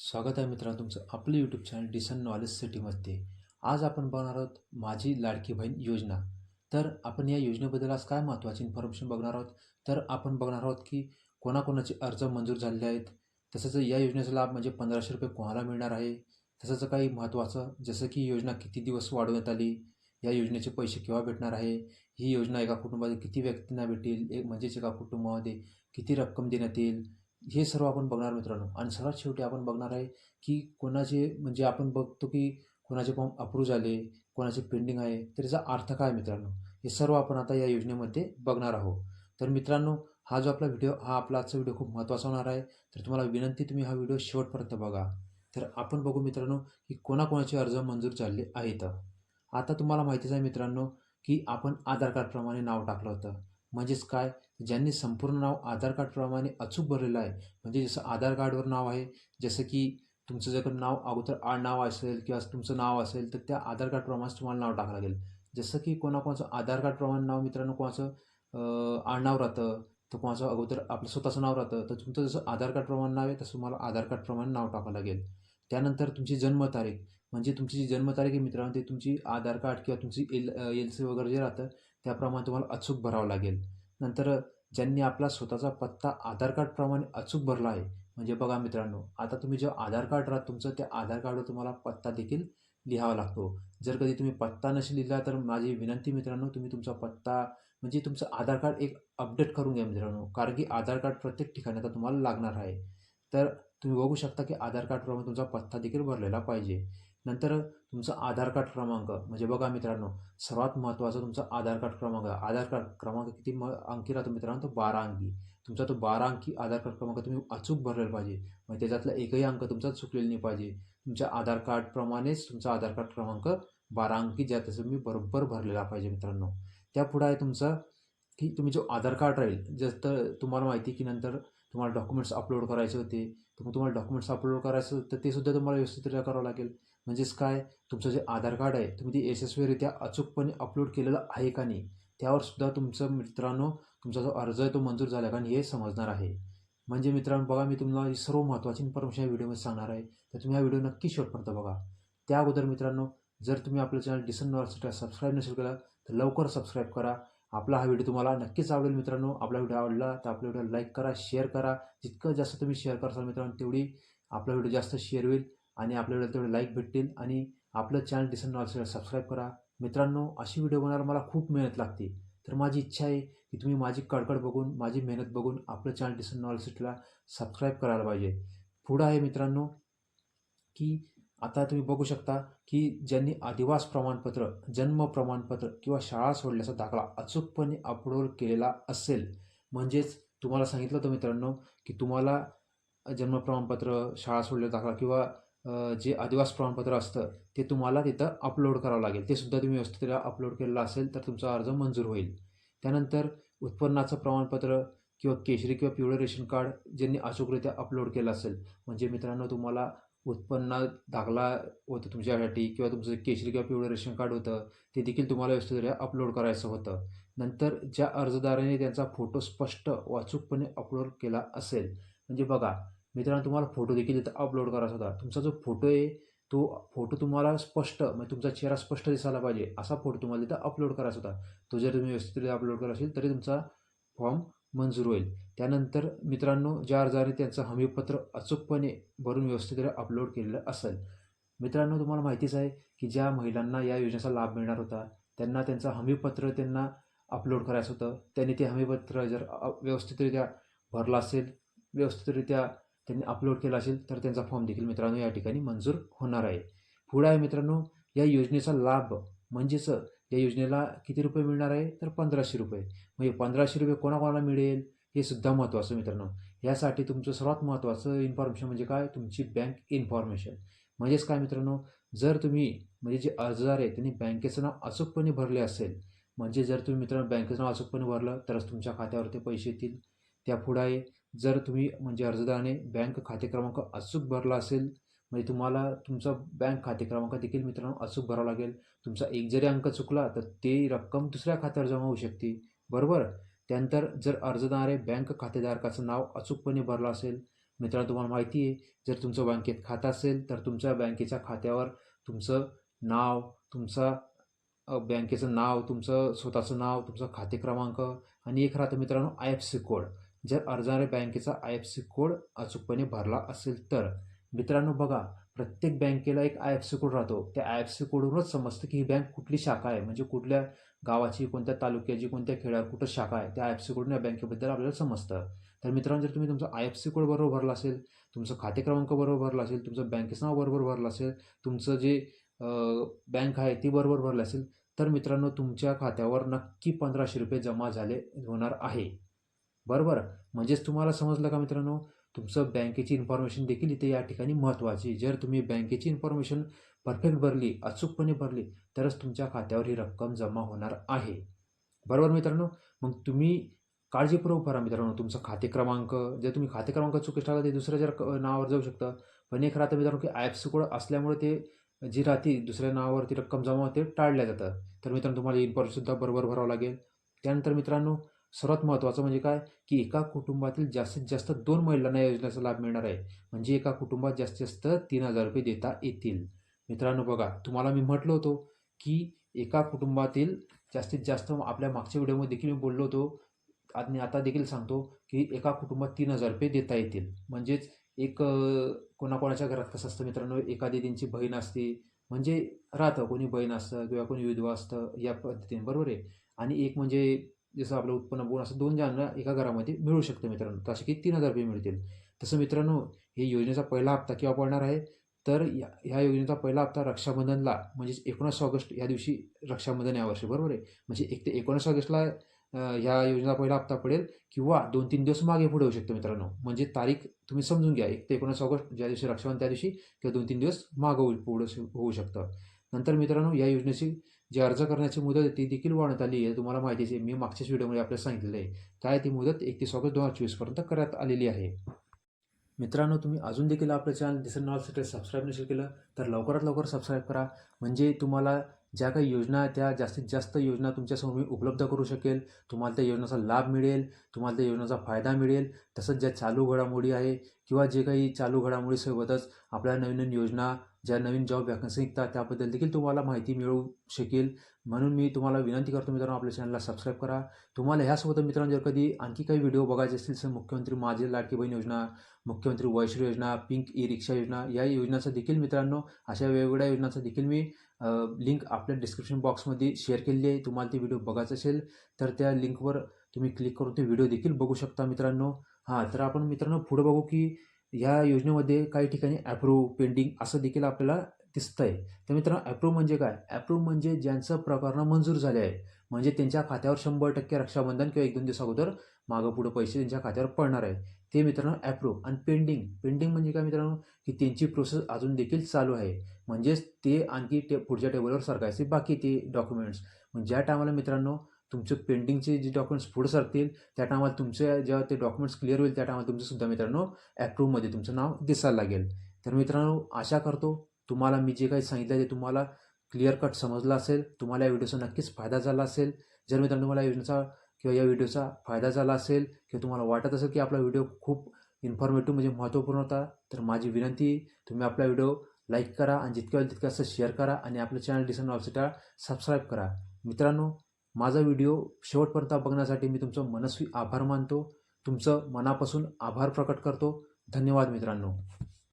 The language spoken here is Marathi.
स्वागत आहे मित्रांनो तुमचं आपलं यूट्यूब चॅनल डिसन नॉलेज सिटीमध्ये आज आपण बघणार आहोत माझी लाडकी बहीण योजना. तर आपण या योजनेबद्दल आज काय महत्त्वाची इन्फॉर्मेशन बघणार आहोत? तर आपण बघणार आहोत की कोणाकोणाचे अर्ज मंजूर झालेले आहेत. तसंच या योजनेचा लाभ म्हणजे पंधराशे रुपये कोणाला मिळणार आहे? तसंच काही महत्त्वाचं जसं की योजना किती दिवस वाढवण्यात आली या योजनेचे पैसे केव्हा भेटणार आहे? ही योजना एका कुटुंबातील किती व्यक्तींना भेटेल? एक म्हणजेच एका कुटुंबामध्ये किती रक्कम देण्यात येईल? हे सर्व आपण बघणार मित्रांनो. आणि सर्वात शेवटी आपण बघणार आहे की कोणाचे म्हणजे आपण बघतो की कोणाचे फॉर्म अप्रूव्ह झाले कोणाचे पेंडिंग आहे तर याचा अर्थ काय मित्रांनो? हे सर्व आपण आता या योजनेमध्ये बघणार आहोत. तर मित्रांनो हा जो आपला व्हिडिओ हा आपला आजचा व्हिडिओ खूप महत्त्वाचा होणार आहे. तर तुम्हाला विनंती तुम्ही हा व्हिडिओ शेवटपर्यंत बघा. तर आपण बघू मित्रांनो की कोणाकोणाचे अर्ज मंजूर झाले आहेत. आता तुम्हाला माहितीच आहे मित्रांनो की आपण आधार कार्डप्रमाणे नाव टाकलं होतं. म्हणजेच काय? ज्यांनी संपूर्ण नाव आधार कार्डप्रमाणे अचूक भरलेलं आहे. म्हणजे जसं आधार कार्डवर नाव आहे जसं की तुमचं जर नाव अगोदर आडनाव असेल किंवा तुमचं नाव असेल तर त्या आधार कार्डप्रमाणेच तुम्हाला नाव टाकावं लागेल. जसं की कोणाकोणाचं आधार कार्डप्रमाणे नाव मित्रांनो कोणाचं आडनाव राहतं तर कोणाचं अगोदर आपलं स्वतःचं नाव राहतं तर तुमचं जसं आधार कार्डप्रमाणे नाव आहे तसं तुम्हाला आधार कार्डप्रमाणे नाव टाकावं लागेल. त्यानंतर तुमची जन्मतारीख. म्हणजे तुमची जी जन्मतारीख आहे मित्रांनो ते तुमची आधार कार्ड किंवा तुमची एल एल सी वगैरे जे राहतं त्याप्रमाणे तुम्हाला अचूक भरावं लागेल. नंतर ज्यांनी आपला स्वतःचा पत्ता आधार कार्डप्रमाणे अचूक भरला आहे म्हणजे बघा मित्रांनो आता तुम्ही जे आधार कार्ड राहत तुमचं त्या आधार कार्डवर तुम्हाला पत्ता देखील लिहावा लागतो. जर कधी तुम्ही पत्ता नसेल लिहिला तर माझी विनंती मित्रांनो तुम्ही तुमचा पत्ता म्हणजे तुमचं आधार कार्ड एक अपडेट करून घ्या मित्रांनो कारण की आधार कार्ड प्रत्येक ठिकाणी आता तुम्हाला लागणार आहे. तर तुम्ही बघू शकता की आधार कार्डप्रमाणे तुमचा पत्ता देखील भरलेला पाहिजे. नंतर तुमचा आधार कार्ड क्रमांक म्हणजे बघा मित्रांनो सर्वात महत्त्वाचा तुमचा आधार कार्ड क्रमांक आधार कार्ड क्रमांक किती म अंकी राहतो मित्रांनो तो बारा अंकी. तुमचा तो बारा अंकी आधार कार्ड क्रमांक तुम्ही अचूक भरलेला पाहिजे. म्हणजे त्याच्यातला एकही अंक तुमचा चुकलेला नाही पाहिजे. तुमच्या आधार कार्डप्रमाणेच तुमचा आधार कार्ड क्रमांक बारा अंकी ज्या त्याचं तुम्ही बरोबर भरलेला पाहिजे मित्रांनो. त्यापुढं आहे तुमचं की तुम्ही जो आधार कार्ड राहील जर तर तुम्हाला माहिती की नंतर तुम्हाला डॉक्युमेंट्स अपलोड करायचे होते तर मग तुम्हाला डॉक्युमेंट्स अपलोड करायचं तर ते सुद्धा तुम्हाला व्यवस्थितरित्या करावं लागेल. म्हणजेच काय? तुमचं जे आधार कार्ड आहे तुम्ही ते यशस्वीरित्या अचूकपणे अपलोड केलेलं आहे का नाही? त्यावर सुद्धा तुमचं मित्रांनो तुमचा जो अर्ज आहे तो मंजूर झाला का नाही हे समजणार आहे. म्हणजे मित्रांनो बघा मी तुम्हाला ही सर्व महत्त्वाची इन्फॉर्मेशन या व्हिडिओमध्ये सांगणार आहे. तर तुम्ही हा व्हिडिओ नक्की शेवटपर्यंत बघा. त्या अगोदर मित्रांनो जर तुम्ही आपलं चॅनल डिसन नॉर्सिटीला सबस्क्राईब नसेल केलं तर लवकर सबस्क्राईब करा. आपला हा व्हिडिओ तुम्हाला नक्कीच आवडेल मित्रांनो. आपला व्हिडिओ आवडला तर आपला व्हिडिओ लाईक करा शेअर करा. जितकं जास्त तुम्ही शेअर कराल मित्रांनो तेवढी आपला व्हिडिओ जास्त शेअर होईल आणि आपल्या व्हिडिओ तेवढे लाईक भेटतील आणि आपलं चॅनल डिसन नॉलेजला सबस्क्राईब करा. मित्रांनो अशी व्हिडिओ बनवायला मला खूप मेहनत लागते. तर माझी इच्छा आहे की तुम्ही माझी कडकड बघून माझी मेहनत बघून आपलं चॅनल डिसन नॉलेजला सबस्क्राईब करायला पाहिजे. पुढं आहे मित्रांनो की आता तुम्ही बघू शकता की ज्यांनी आदिवास प्रमाणपत्र जन्म प्रमाणपत्र किंवा शाळा सोडल्याचा दाखला अचूकपणे अपलोड केलेला असेल म्हणजेच तुम्हाला सांगितलं होतं मित्रांनो की तुम्हाला जन्म प्रमाणपत्र शाळा सोडल्याचा दाखला किंवा जे आदिवास प्रमाणपत्र असतं ते तुम्हाला तिथं अपलोड करावं लागेल. ते सुद्धा तुम्ही व्यवस्थितरित्या अपलोड केलेलं असेल तर तुमचा अर्ज मंजूर होईल. त्यानंतर उत्पन्नाचं प्रमाणपत्र किंवा केशरी किंवा पिवळं रेशन कार्ड ज्यांनी अचूकरित्या अपलोड केलं असेल म्हणजे मित्रांनो तुम्हाला उत्पन्न दाखला होतं तुमच्यासाठी किंवा तुमचं केशरी किंवा पिवळं रेशन कार्ड होतं ते देखील तुम्हाला व्यवस्थितरित्या अपलोड करायचं होतं. नंतर ज्या अर्जदाराने त्यांचा फोटो स्पष्ट वाचूकपणे अपलोड केला असेल म्हणजे बघा मित्रांनो तुम्हाला फोटो देखील इथं अपलोड करायचा होता. तुमचा जो फोटो आहे तो फोटो तुम्हाला स्पष्ट म्हणजे तुमचा चेहरा स्पष्ट दिसायला पाहिजे असा फोटो तुम्हाला इथं अपलोड करायचा होता. तो जर तुम्ही व्यवस्थितरित्या अपलोड करत असेल तरी तुमचा फॉर्म मंजूर होईल. त्यानंतर मित्रांनो ज्या अर्जाने त्यांचं हमीपत्र अचूकपणे भरून व्यवस्थितरित्या अपलोड केलेलं असेल. मित्रांनो तुम्हाला माहितीच आहे की ज्या महिलांना या योजनेचा लाभ मिळणार होता त्यांना त्यांचं हमीपत्र त्यांना अपलोड करायचं होतं. त्यांनी ते हमीपत्र जर व्यवस्थितरित्या भरलं असेल व्यवस्थितरित्या त्यांनी अपलोड केला असेल तर त्यांचा फॉर्म देखील मित्रांनो या ठिकाणी मंजूर होणार आहे. पुढे आहे मित्रांनो या योजनेचा लाभ म्हणजेच या योजनेला किती रुपये मिळणार आहे? तर पंधराशे रुपये. म्हणजे पंधराशे रुपये कोणाकोणाला मिळेल? हे सुद्धा महत्त्वाचं मित्रांनो. यासाठी तुमचं सर्वात महत्त्वाचं इन्फॉर्मेशन म्हणजे काय? तुमची बँक इन्फॉर्मेशन म्हणजेच काय मित्रांनो? जर तुम्ही म्हणजे जे अर्जदार आहे त्यांनी बँकेचं नाव अचूकपणे भरले असेल म्हणजे जर तुम्ही मित्रांनो बँकेचं नाव अचूकपणे भरलं तरच तुमच्या खात्यावर ते पैसे येतील. त्यापुढे आहे जर तुम्ही म्हणजे अर्जदाराने बँक खाते क्रमांक अचूक भरला असेल म्हणजे तुम्हाला तुमचा बँक खाते क्रमांक देखील मित्रांनो अचूक भरावा लागेल. तुमचा एक जरी अंक चुकला तर ते रक्कम दुसऱ्या खात्यावर जमा होऊ शकते. बरोबर? त्यानंतर जर अर्जदारे बँक खातेधारकाचं नाव अचूकपणे भरलं असेल मित्रांनो तुम्हाला माहिती आहे जर तुमचं बँकेत खातं असेल तर तुमच्या बँकेच्या खात्यावर तुमचं नाव तुमचा बँकेचं नाव तुमचं स्वतःचं नाव तुमचा खाते क्रमांक आणि एक राहतं मित्रांनो आय एफ सी कोड. जर अर्जाने बँकेचा आय एफ सी कोड अचूकपणे भरला असेल तर मित्रांनो बघा प्रत्येक बँकेला एक आय एफ सी कोड राहतो. त्या आय एफ सी कोडवरूनच समजतं की ही बँक कुठली शाखा आहे. म्हणजे कुठल्या गावाची कोणत्या तालुक्याची कोणत्या खेड्यावर कुठं शाखा आहे त्या आय एफ सी कोडून या बँकेबद्दल आपल्याला समजतं. तर मित्रांनो जर तुम्ही तुमचा आय एफ सी कोड बरोबर भरला असेल तुमचं खाते क्रमांक बरोबर भरला असेल तुमचं बँकेचं नाव बरोबर भरलं असेल तुमचं जे बँक आहे ती बरोबर भरलं असेल तर मित्रांनो तुमच्या खात्यावर नक्की पंधराशे रुपये जमा झाले होणार आहे. बरोबर? म्हणजेच तुम्हाला समजलं का मित्रांनो? तुमचं बँकेची इन्फॉर्मेशन देखील इथे या ठिकाणी महत्त्वाची जर तुम्ही बँकेची इन्फॉर्मेशन परफेक्ट भरली अचूकपणे भरली तरच तुमच्या खात्यावर ही रक्कम जमा होणार आहे. बरोबर मित्रांनो? मग तुम्ही काळजीपूर्वक भरा मित्रांनो. तुमचा खाते क्रमांक जर तुम्ही खाते क्रमांक चुकीस टाकला ते दुसऱ्या जर नावावर जाऊ शकतं. पण एक राहतं मित्रांनो की आय एफ सी कोड असल्यामुळे ते जी राहते दुसऱ्या नावावरती रक्कम जमा होते टाळल्या जातं. तर मित्रांनो तुम्हाला इन्फॉर्मेशनसुद्धा बरोबर भरावं लागेल. त्यानंतर मित्रांनो सर्वात महत्त्वाचं म्हणजे काय? की एका कुटुंबातील जास्तीत जास्त दोन महिलांना योजनेचा लाभ मिळणार आहे. म्हणजे एका कुटुंबात जास्तीत जास्त तीन हजार रुपये देता येतील. मित्रांनो बघा तुम्हाला मी म्हटलं होतो की एका कुटुंबातील जास्तीत जास्त आपल्या मागच्या व्हिडिओमध्ये देखील मी बोललो होतो. आणि आता देखील सांगतो की एका कुटुंबात तीन हजार रुपये देता येतील. म्हणजेच एक कोणाकोणाच्या घरात कसं असतं मित्रांनो? एखादी त्यांची बहीण असते. म्हणजे राहतं कोणी बहीण असतं किंवा कोणी विधवा असतं या पद्धतीने. बरोबर आहे? आणि एक म्हणजे जसं आपलं उत्पन्न बघून असं दोन जणांना एका घरामध्ये मिळू शकतं मित्रांनो. तर असे की तीन हजार रुपये मिळतील? तसं मित्रांनो हे योजनेचा पहिला हप्ता केव्हा पडणार आहे? तर या ह्या योजनेचा पहिला हप्ता रक्षाबंधनला म्हणजेच एकोणीस ऑगस्ट या दिवशी रक्षाबंधन यावर्षी बरोबर आहे? म्हणजे एक ते एकोणीस ऑगस्टला ह्या योजनेचा पहिला हप्ता पडेल किंवा दोन तीन दिवस मागे पुढे होऊ शकतो मित्रांनो. म्हणजे तारीख तुम्ही समजून घ्या एक ते एकोणीस ऑगस्ट ज्या दिवशी रक्षाबंधन त्या दिवशी किंवा दोन तीन दिवस मागं होऊ पुढं होऊ शकतं. नंतर मित्रांनो या योजनेची जी अर्ज करण्याची मुदत आहे ती देखील वाढवण्यात आली आहे. तुम्हाला माहितीच आहे मी मागच्याच व्हिडिओमध्ये आपल्याला सांगितलेलं आहे. काय ती मुदत? एकतीस ऑगस्ट दोन हजार चोवीसपर्यंत करण्यात आलेली आहे. मित्रांनो तुम्ही अजून देखील आपलं चॅनल दिसन नॉलसाठी सबस्क्राईब नसेल केलं तर लवकरात लवकर सबस्क्राईब करा. म्हणजे तुम्हाला ज्या काही योजना आहेत त्या जास्तीत जास्त योजना तुमच्यासमोर मी उपलब्ध करू शकेल. तुम्हाला त्या योजनेचा लाभ मिळेल तुम्हाला त्या योजनेचा फायदा मिळेल. तसंच ज्या चालू घडामोडी आहे किंवा जे काही चालू घडामोडीसोबतच आपल्या नवीन नवीन योजना ज्या नवीन जॉब वॅकन्सी निघतात त्याबद्दल देखील तुम्हाला माहिती मिळू शकेल. म्हणून मी तुम्हाला विनंती करतो मित्रांनो आपल्या चॅनलला सबस्क्राईब करा. तुम्हाला ह्यासोबत मित्रांनो जर कधी आणखी काही व्हिडिओ बघायचे असतील तर मुख्यमंत्री माझी लाडकी बहीण योजना मुख्यमंत्री वैश्री योजना पिंक ई रिक्षा योजना या योजनाचा देखील मित्रांनो अशा वेगवेगळ्या योजनांचं देखील मी लिंक आपल्या डिस्क्रिप्शन बॉक्समध्ये शेअर केलेली आहे. तुम्हाला ती व्हिडिओ बघायचं असेल तर त्या लिंकवर तुम्ही क्लिक करून ते व्हिडिओ देखील बघू शकता मित्रांनो. हां तर आपण मित्रांनो पुढे बघू की ह्या योजनेमध्ये काही ठिकाणी ॲप्रूव्ह पेंडिंग असं देखील आपल्याला दिसतं आहे तर मित्रांनो ॲप्रूव्ह म्हणजे काय? ॲप्रूव्ह म्हणजे ज्यांचं प्रकरण मंजूर झाले आहे म्हणजे त्यांच्या खात्यावर शंभर टक्के रक्षाबंधन किंवा एक दोन दिवस अगोदर मागं पुढं पैसे त्यांच्या खात्यावर पडणार आहे ते मित्रांनो ॲप्रूव्ह आणि पेंडिंग पेंडिंग म्हणजे काय मित्रांनो? की त्यांची प्रोसेस अजून देखील चालू आहे. म्हणजेच ते आणखी ते पुढच्या टेबलवर सरकायचे बाकी ते डॉक्युमेंट्स ज्या टायमाला मित्रांनो तुमचे पेंडिंगचे जे डॉक्युमेंट्स पुढे सरतील त्या टायमाला तुमचे जेव्हा ते डॉक्युमेंट्स क्लिअर होईल त्या टायमाला तुमचंसुद्धा मित्रांनो ॲप्रूव्हमध्ये तुमचं नाव दिसायला लागेल. तर मित्रांनो आशा करतो तुम्हाला मी जे काही सांगितलं ते तुम्हाला क्लिअर कट समजलं असेल तुम्हाला या व्हिडिओचा नक्कीच फायदा झाला असेल. जर मित्रांनो तुम्हाला या योजनेचा किंवा या व्हिडिओचा फायदा झाला असेल किंवा तुम्हाला वाटत असेल की आपला व्हिडिओ खूप इन्फॉर्मेटिव्ह म्हणजे महत्त्वपूर्ण होता तर माझी विनंती तुम्ही आपला व्हिडिओ लाईक करा आणि जितक्या होईल तितक्या असं शेअर करा आणि आपलं चॅनल डिसन ऑफसिटा सबस्क्राईब करा. मित्रांनो माझा व्हिडिओ शेवटपर्यंत बघण्यासाठी मी तुमचं मनस्वी आभार मानतो. तुमचं मनापासून आभार प्रकट करतो. धन्यवाद मित्रांनो.